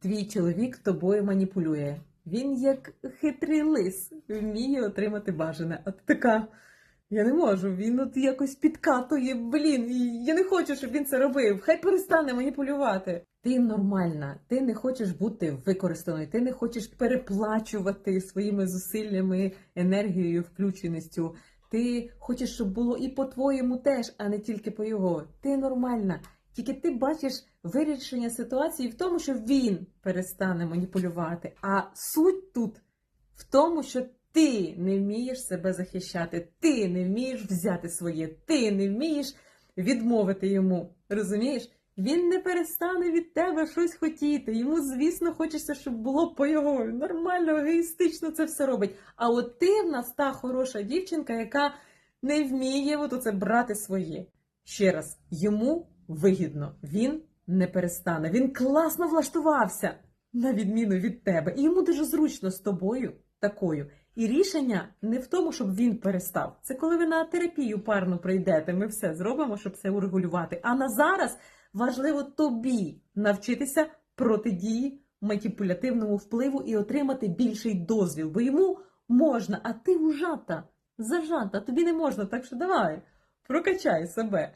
Твій чоловік тобою маніпулює. Він як хитрий лис, вміє отримати бажане. А така. Я не можу, він от якось підкатує, блін, я не хочу, щоб він це робив. Хай перестане маніпулювати. Ти нормальна, ти не хочеш бути використаною, ти не хочеш переплачувати своїми зусиллями, енергією, включеністю. Ти хочеш, щоб було і по-твоєму теж, а не тільки по його. Ти нормальна. Тільки ти бачиш вирішення ситуації в тому, що він перестане маніпулювати. А суть тут в тому, що ти не вмієш себе захищати, ти не вмієш взяти своє, ти не вмієш відмовити йому. Розумієш? Він не перестане від тебе щось хотіти. Йому, звісно, хочеться, щоб було по його. Нормально, егоїстично це все робить. А от ти в нас та хороша дівчинка, яка не вміє от оце брати своє. Ще раз, йому вигідно, він не перестане. Він класно влаштувався, на відміну від тебе. І йому дуже зручно з тобою такою. І рішення не в тому, щоб він перестав. Це коли ви на терапію парну прийдете. Ми все зробимо, щоб це урегулювати. А на зараз важливо тобі навчитися протидії маніпулятивному впливу і отримати більший дозвіл, бо йому можна, а ти ужата, зажата, тобі не можна. Так що давай, прокачай себе.